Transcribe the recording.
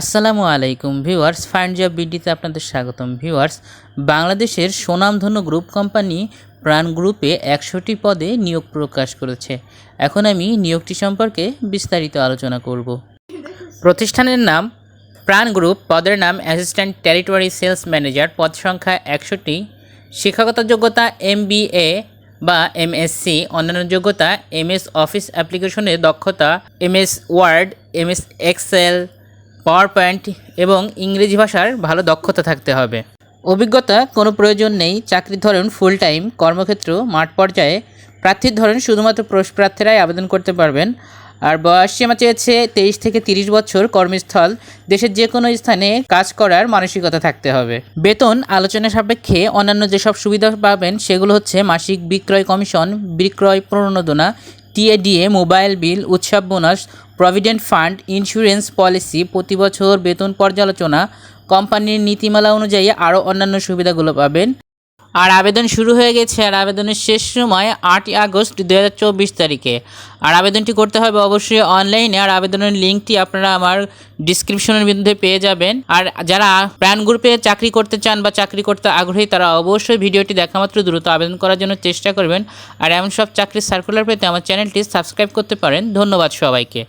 আসসালামু আলাইকুম viewers find job বিডিতে আপনাদের স্বাগতম ভিউয়ার্স। বাংলাদেশের সুনামধন্য গ্রুপ কোম্পানি প্রাণ গ্রুপে একশোটি পদে নিয়োগ প্রকাশ করেছে। এখন আমি নিয়োগটি সম্পর্কে বিস্তারিত আলোচনা করব। প্রতিষ্ঠানের নাম প্রাণ গ্রুপ, পদের নাম অ্যাসিস্ট্যান্ট টেরিটরি সেলস ম্যানেজার, পদ সংখ্যা একশোটি। শিক্ষাগত যোগ্যতা এম বা এমএসসি, অন্যান্য যোগ্যতা এমএস অফিস অ্যাপ্লিকেশনে দক্ষতা MS Word, MS Excel PowerPoint এবং ইংরেজি ভাষার ভালো দক্ষতা থাকতে হবে। অভিজ্ঞতা কোনো প্রয়োজন নেই। চাকরির ধরন ফুল টাইম কর্মক্ষেত্র মাঠ পর্যায়ে। প্রার্থীর ধরন শুধুমাত্র প্রার্থীরাই আবেদন করতে পারবেন। আর বয়স সীমা চেয়েছে তেইশ থেকে তিরিশ বছর কর্মস্থল। দেশের যে কোনো স্থানে কাজ করার মানসিকতা থাকতে হবে। বেতন আলোচনা সাপেক্ষে অন্যান্য যেসব সুবিধা পাবেন সেগুলো হচ্ছে মাসিক বিক্রয় কমিশন, বিক্রয় প্রণোদনা টিএডিএ মোবাইল বিল, উৎসব bonus, provident fund, insurance policy, প্রতি বছর বেতন পর্যালোচনা, কোম্পানির নীতিমালা অনুযায়ী আরও অন্যান্য সুবিধাগুলো পাবেন। আর আবেদন শুরু হয়ে গেছে আর আবেদনের শেষ সময় আটই আগস্ট দু হাজার চব্বিশ তারিখে। আর আবেদনটি করতে হবে অবশ্যই অনলাইনে আর আবেদনের লিঙ্কটি আপনারা আমার ডিসক্রিপশনের মধ্যে পেয়ে যাবেন। আর যারা প্রাণ গ্রুপে চাকরি করতে চান বা চাকরি করতে আগ্রহী, তারা অবশ্যই ভিডিওটি দেখা মাত্র দ্রুত আবেদন করার জন্য চেষ্টা করবেন। আর এমন সব চাকরির সার্কুলার পেতে আমার চ্যানেলটি সাবস্ক্রাইব করতে পারেন। ধন্যবাদ সবাইকে।